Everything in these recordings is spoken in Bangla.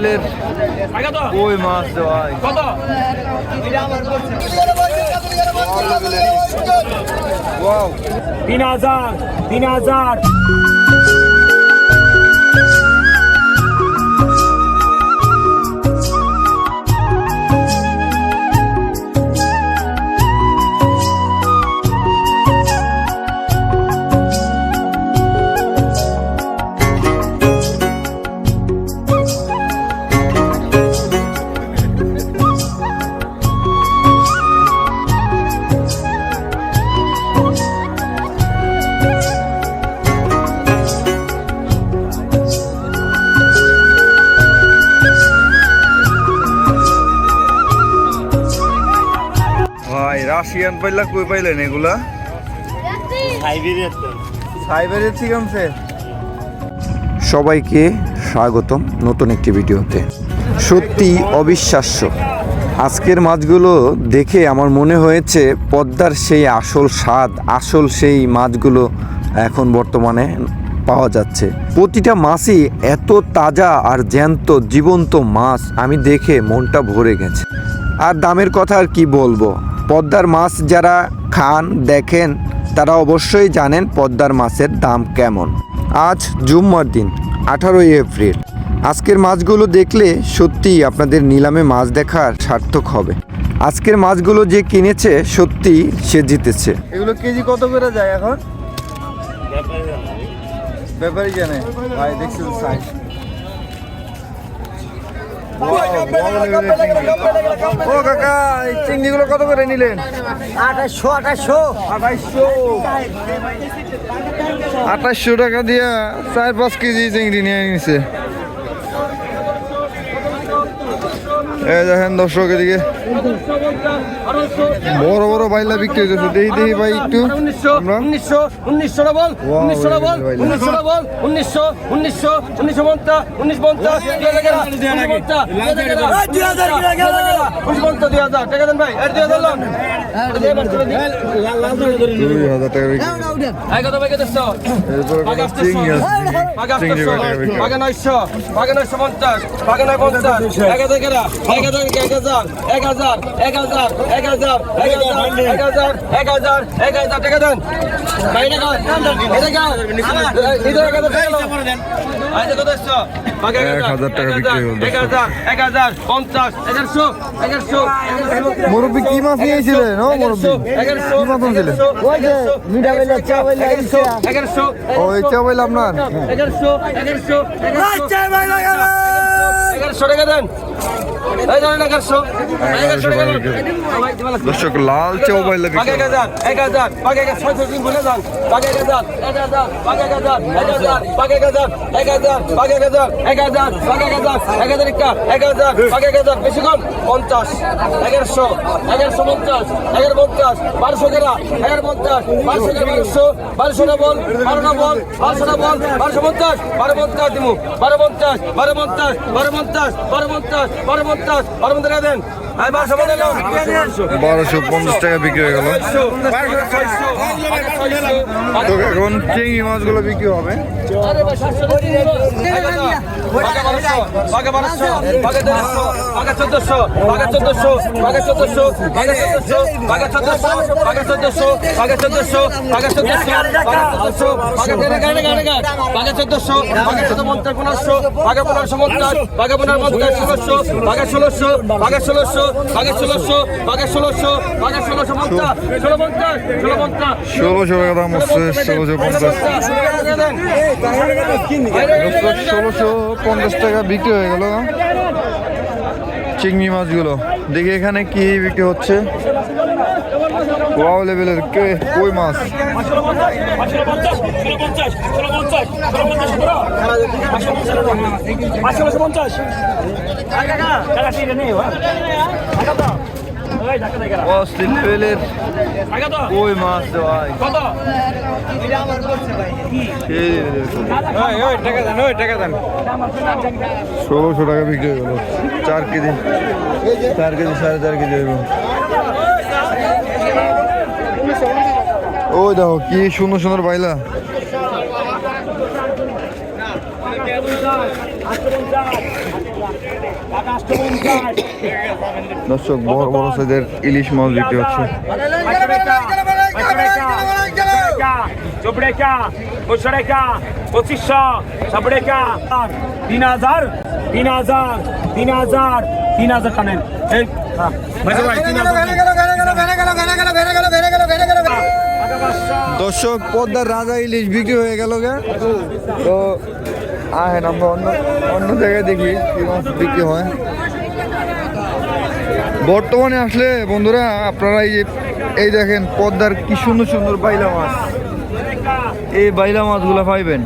লেভেলের কই মাছ রে তিন হাজার তিন হাজার। পাইলা কই পাইলেন এগুলা? সাইবেরিয়া সবাইকে স্বাগতম নতুন একটি ভিডিওতে। সত্যি অবিশ্বাস্য। আজকের মাছগুলো দেখে আমার মনে হয়েছে পদ্মার সেই আসল স্বাদ আসল সেই মাছগুলো এখন বর্তমানে পাওয়া যাচ্ছে। প্রতিটা মাছই এত তাজা আর জ্যান্ত জীবন্ত মাছ। আমি দেখে মনটা ভরে গেছে। আর দামের কথা আর কি বলব? পদ্মার মাছ যারা খান দেখেন তারা অবশ্যই জানেন পদ্মার মাছের দাম কেমন। আজ জুম্মার দিন আঠারোই এপ্রিল। আজকের মাছগুলো দেখলে সত্যিই আপনাদের নিলামে মাছ দেখার সার্থক হবে। আজকের মাছগুলো যে কিনেছে সত্যি সে জিতেছে। এগুলো কেজি কত করে যায় এখন? ব্যাপারই জানে। ভাই দেখছেন সাইজ ও কাকা এই চিংড়িগুলো কত করে নিলেন? আঠাশশো আঠাশশো। আঠাশশো। আঠাশশো টাকা দিয়া চার পাঁচ কেজি চিংড়ি নিয়ে নিছে এই দেখেন দর্শক এদিকে। বড় বড় বাইলা বিক্রি হয়েছে দেখি দেখি ভাই একটু। উনিশশো উনিশশো উনিশশো বল? উনিশশো বল। উনিশশো বল? উনিশশো উনিশশো উনিশশো পঞ্চাশ উনিশ পঞ্চাশ দুই হাজার দুই হাজার টাকা দেন ভাই দুই হাজার লোন। এক হাজার এক হাজার এক হাজার এক হাজার এক হাজার এক হাজার এক হাজার এক হাজার এক হাজার এক টাকা দেন এক হাজার টাকা কি মাছ নিয়েছিলেন ও মুরব্বী কি মাছ নিয়েছিলেন ও এই চাবাইল আপনার এগারোশো টাকা দেন দর্শক লাল চাপাইল পাকে এক হাজার এক হাজার ছয়শো যান। এক হাজার এক হাজার হাজার এক হাজার হাজার এক হাজার হাজার এক হাজার হাজার এক হাজার একটা এক হাজার পাকে এক হাজার বেশি কম পঞ্চাশ এগারোশো এগারোশো পঞ্চাশ এগারো পঞ্চাশ বারোশো গেরা এগারো পঞ্চাশ বারোশো গেরা বারোশো বারোশো না বল বারো না বল বারোশো না বল বারোশো পঞ্চাশ বারো পঞ্চাশ দিমু বারো পঞ্চাশ বারো পঞ্চাশ বারো পঞ্চাশ বারো পঞ্চাশ বরমন্ত্রাস বরমন্ত্রা দেন বারোশো পঞ্চাশ টাকা বিক্রি হয়ে গেল তো এখন চিংড়ি মাছগুলো বিক্রি হবে ষোলোশো ষোলোশো ষোলোশো ষোলোশো ষোলো পঞ্চাশ ষোলোশো দাম হচ্ছে ষোলোশো পঞ্চাশ। ষোলোশো পঞ্চাশ টাকা বিক্রি হয়ে গেল চিংড়ি মাছগুলো। দেখি এখানে কি বিক্রি হচ্ছে। ওয়াও লেভেলের কে কই মাছ? অস্থির লেভেলের কই মাছ ভাই। ষোলোশো টাকা বিক্রি হয়ে গেল। চার কেজি। চার কেজি, সাড়ে চার কেজি হইব। ওই দেখো, কি সুন্দর সুন্দর বাইলা। দর্শক, বড় বড় সাইজের ইলিশ মাছ বিক্রি হচ্ছে। চোপড়েকা পঁচিশশো, সাবড়েকা, তিন হাজার তিন হাজার তিন হাজার তিন হাজার টানেন। এই হ্যাঁ, তিন হাজার পাঁচশো। দর্শক পদ্মার রাজা ইলিশ বিক্রি হয়ে গেল গে। তো আহেন আমরা অন্য অন্য জায়গায় দেখি কি মাছ বিক্রি হয়। বর্তমানে আসলে বন্ধুরা আপনারা এই যে এই দেখেন পদ্মার কি সুন্দর সুন্দর বাইলা মাছ। এই বাইলা মাছগুলো পাইবেন।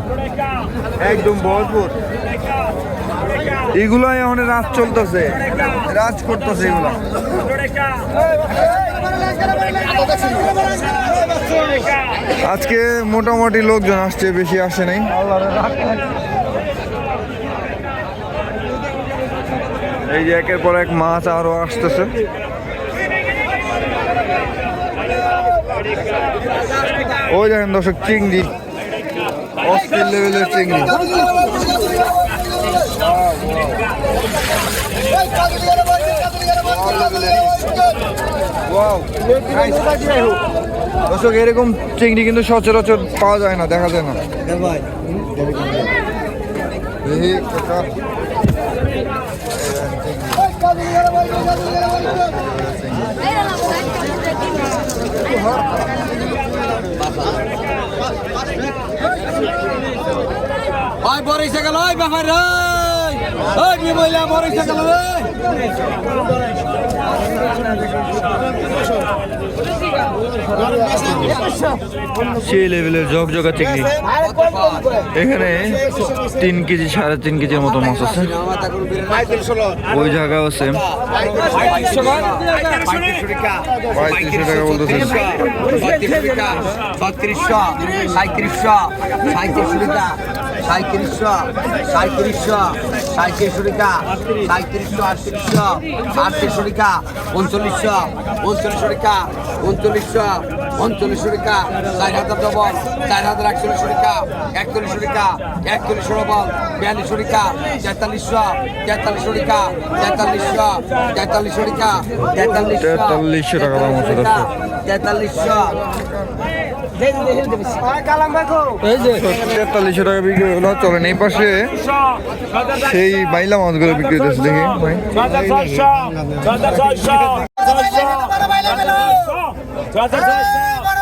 একদম ভরপুর। এগুলো এখন রাজ চলতেছে। রাজ করতেছে এগুলো। আজকে মোটামুটি লোকজন আসছে, বেশি আসে নাই। এই যে একের পর এক মাছ আরও আসতেছে। ওই দেখেন দর্শক, চিংড়ি। অস্থির লেভেলের চিংড়ি. দর্শক এরকম চিংড়ি কিন্তু সচরাচর পাওয়া যায় না দেখা যায় না। ওই গেল ওই সেই লেভেলের চিংড়ি এখানে তিন কেজি সাড়ে তিন কেজির মতো মাছ আছে। ওই জায়গাও পঁয়ত্রিশশো টাকা বলতেছে। ছত্রিশশো সাঁত্রিশশো সাঁত্রিশশো টাকা। সাঁত্রিশশো সাঁত্রিশশো সাঁত্রিশশো টাকা সাঁত্রিশশো আটত্রিশশো আটত্রিশশো টাকা উনচল্লিশশো উনচল্লিশশো টাকা উনচল্লিশশো উনচল্লিশশো টাকা চার হাজার ডবল চার হাজার একচল্লিশশো টাকা একচল্লিশশো টাকা একচল্লিশশো ডবল বিয়াল্লিশশো টাকা তেতাল্লিশশো তেতাল্লিশশো টাকা তেতাল্লিশশো তেতাল্লিশশো টাকা তেতাল্লিশশো তেতাল্লিশশো টাকা দাম আছে তেতাল্লিশশো তেতাল্লিশশো টাকা বিক্রি হলো চলেন এই পাশে সেই বাইলা মাছগুলো বিক্রি হতেছে দেখি। 좋았어 좋았어 네,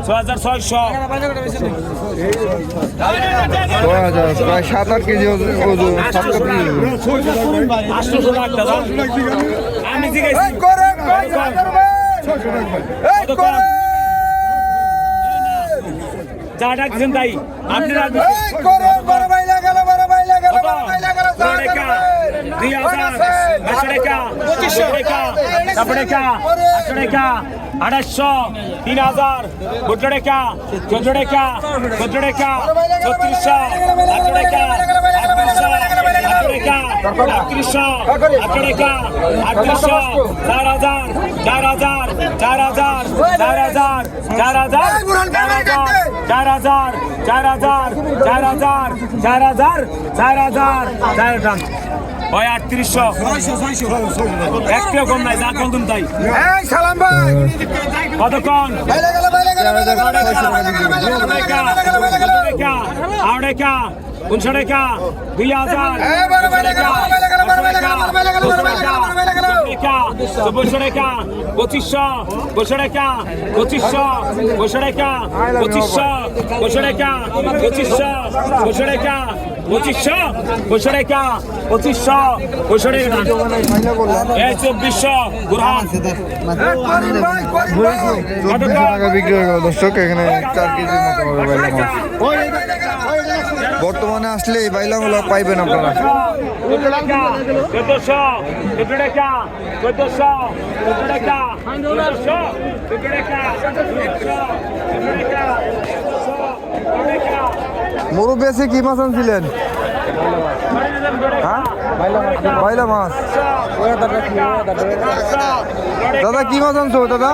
ভাই ছয়শো ছয় হাজার প্রায় সাত আট কেজি ওজন ওজন, সাত আট কেজি ওজন। আটশোশো টাকা দাদা আমি জিজ্ঞেস যা ডাকছেন তাই আপনি রাখবেন দুই হাজার পাঁচশো টাকা পঁচিশশো টাকা চারশো টাকা আটশো টাকা আড়াইশো তিন হাজার চোদ্দ টাকা চোদ্দ টাকা চোদ্দ টাকা ছত্রিশশো আটশো টাকা। টাকা আটত্রিশশো আটশো টাকা আটত্রিশশো চার হাজার চার হাজার চার হাজার চার হাজার চার হাজার চার হাজার চার হাজার চার হাজার চার হাজার চার হাজার চার হাজার ওই আটত্রিশশো একটিও কম নাই যা কম তাই কতক্ষণ আড়েকা উনশো টাকা দুই হাজার চব্বিশশো টাকা পঁচিশশো পঁচিশশো টাকা পঁচিশশো পঁচিশশো টাকা পঁচিশশো পঁচিশশো টাকা পঁচিশশো পঁচিশশো টাকা পঁচিশশো পঁচিশশো টাকা পঁচিশশো পঁচিশশো টাকা এই চব্বিশশো বুরহান বিক্রি হয়ে গেল দর্শক এখানে চার কেজির মতো হবে বর্তমানে আসলে এই বাইলাগুলো পাইবেন আপনারা। মরু বেশি কি মাছ ছিলেন হ্যাঁ? দাদা, কি মাছ আনছো দাদা?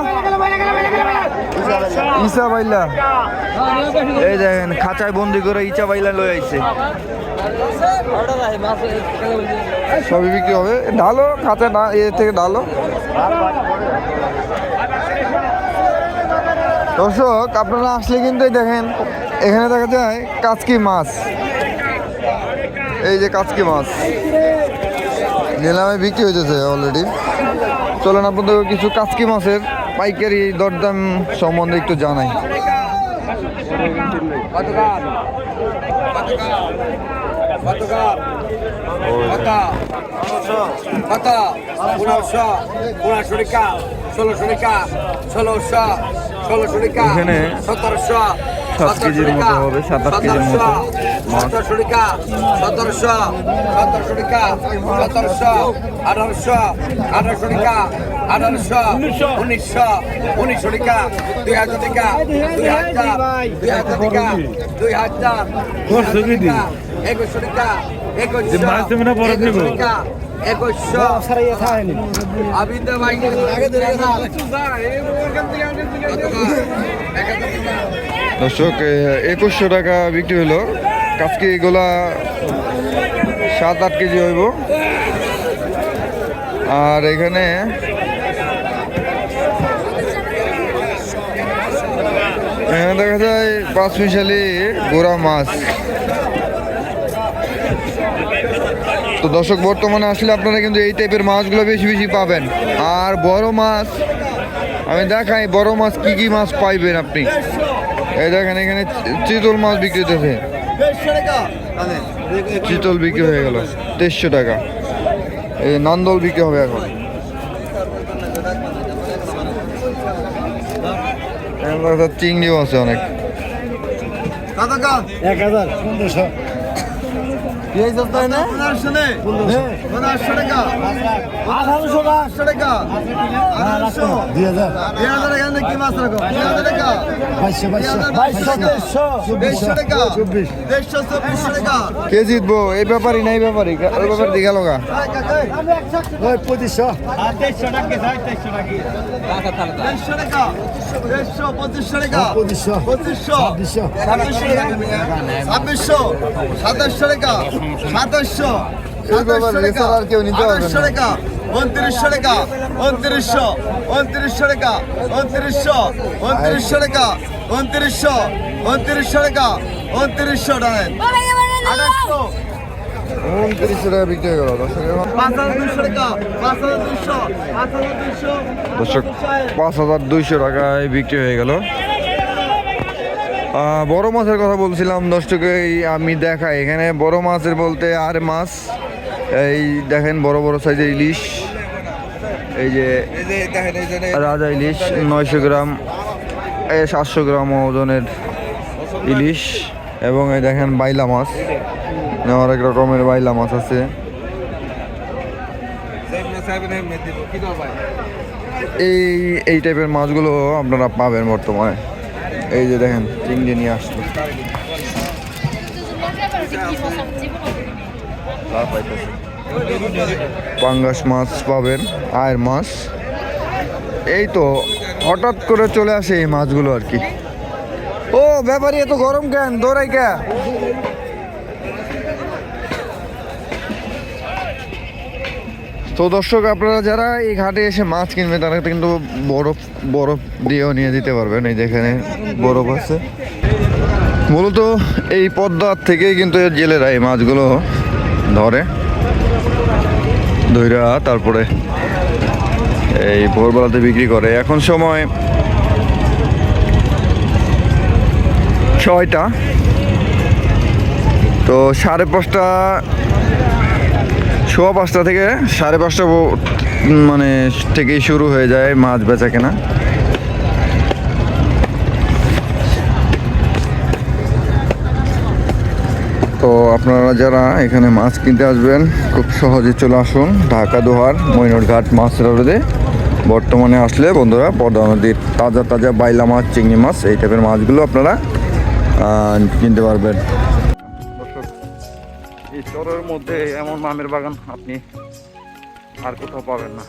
ইসা বাইলা এই দেখেন, খাঁচায় বন্দি করে ইচা বাইলা লয়ে আইছে। সবই বিক্রি হবে। ঢালো, খাঁচা না, এ থেকে ঢালো। দর্শক, আপনারা আসলে কিন্তু দেখেন, এখানে দেখা যায় কাচকি মাছ। এই যে কাচকি মাছ। নিলামে বিক্রি হইতেছে অলরেডি চলেন আপনাদের কিছু কাচকি মাছের পাইকারি দরদাম সম্বন্ধে একটু জানাই। ষোলোশো টাকা ষোলোশো এখানে সতেরোশো সাত কেজির মতো হবে, সাত আট কেজির মতো। সতেরোশো টাকা সতেরোশো টাকা সতেরোশো আঠারোশো আঠারোশো টাকা আঠারোশো উনিশশো। উনিশশো টাকা দুই হাজার টাকা দুই হাজার দুই হাজার টাকা দুই হাজার দুই টাকা একুশশো টাকা একুশশো একুশশো টাকা একুশশো আবিদ ভাই। দর্শক একুশশো টাকা বিক্রি হলো। কাজকে এগুলা সাত আট কেজি হইব। আর এখানে এখানে দেখা যায় পাঁচ মিশালি গোড়া মাছ। তো দর্শক, বর্তমানে আসলে আপনারা কিন্তু এই টাইপের মাছগুলো বেশি বেশি পাবেন। আর বড় মাছ, আমি দেখাই, বড় মাছ কি কি মাছ পাইবেন আপনি? এই দেখেন, এখানে চিতল মাছ বিক্রি হতেছে চিতল বিক্রি হয়ে গেল, তেইশশো টাকা। এই নান্দল বিক্রি হবে এখন। চিংড়িও আছে অনেক। এক হাজার পনেরোশো আঠারোশো দুই হাজার। বাইশশো বাইশশো। বাইশশো। তেইশশো চব্বিশ। চব্বিশ কে জিতবো এই ব্যাপারই না এই ব্যাপারই। ওই ব্যাপার দিয়ে গেল গা ওই পঁচিশশো। পঁচিশশো ছাব্বিশশো। ছাব্বিশশো। সাতাশশো টাকা। সাতাশশো। কেউ নিতে। টাকা উনত্রিশশো টাকা উনত্রিশশো উনত্রিশশো টাকা উনত্রিশশো উনত্রিশশো টাকা উনত্রিশশো উনত্রিশশো টাকা উনত্রিশশো টাকা। আঠাশশো। দর্শক পাঁচ হাজার দুশো দুশো দর্শক দুইশো। টাকায় বিক্রি হয়ে গেল। বড় মাছের কথা বলছিলাম দর্শকে এই আমি দেখাই। এখানে বড় মাছের বলতে আর মাছ এই দেখেন বড় বড় সাইজের ইলিশ। এই যে রাজা ইলিশ, নয়শো গ্রাম, এই সাতশো গ্রাম ওজনের ইলিশ। এবং এই দেখেন বাইলা মাছ। অনেক রকমের বাইলা মাছ আছে। এই এই টাইপের মাছগুলো আপনারা পাবেন বর্তমানে। এই যে দেখেন, চিংড়ি নিয়ে আসলো পাঙ্গাস মাছ পাবেন, আয়ের মাছ। এই তো, হঠাৎ করে চলে আসে এই মাছগুলো আর কি। ও, ব্যাপারী, এত গরম কেন? দৌড়াই কে? তো দর্শক, আপনারা যারা এই ঘাটে এসে মাছ কিনবে তারা কিন্তু বরফ বরফ দিয়েও নিয়ে দিতে পারবেন। এই যেখানে বরফ আছে। মূলত এই পদ্মার থেকেই কিন্তু জেলেরা এই মাছগুলো ধরে। ধৈরা তারপরে এই ভোরবেলাতে বিক্রি করে। এখন সময় ছয়টা। তো সাড়ে পাঁচটা, সোয়া পাঁচটা থেকে সাড়ে পাঁচটা মানে থেকেই শুরু হয়ে যায় মাছ বেচা কেনা। তো আপনারা যারা এখানে মাছ কিনতে আসবেন, খুব সহজে চলে আসুন ঢাকা দোহার মৈনরঘাট মাছ রোডে। বর্তমানে আসলে বন্ধুরা পদ্মা নদীর তাজা তাজা বাইলা মাছ, চিংড়ি মাছ, এই টাইপের মাছগুলো আপনারা কিনতে পারবেন। এই চরের মধ্যে এমন আমের বাগান আপনি আর কোথাও পাবেন না।